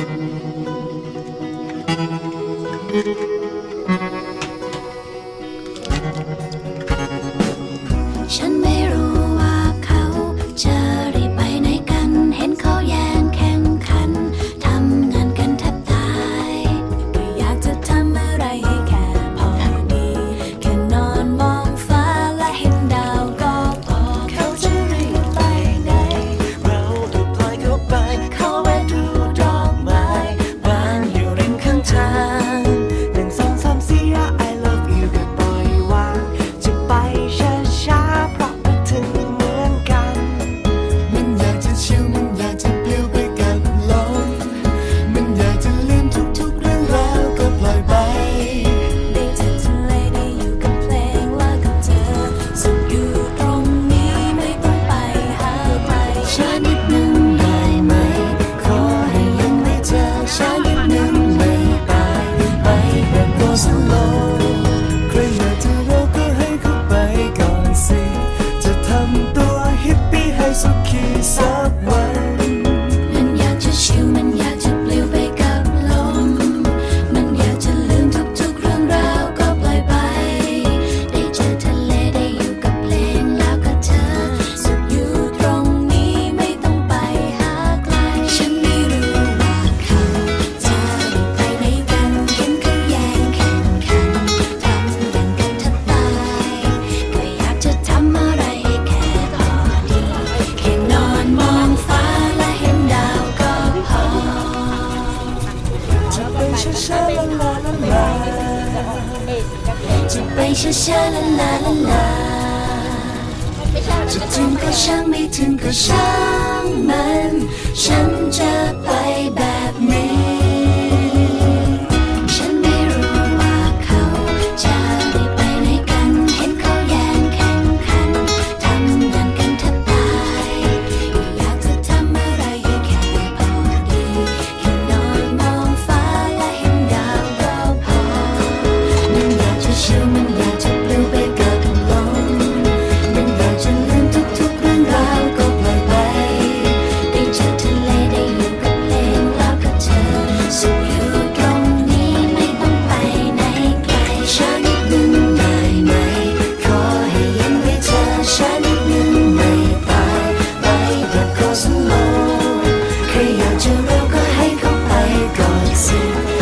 Thank you. จะไปช้าๆลาลาลาลาจะถึงก็ช่างไม่ถึงก็ช่างมันฉัน see.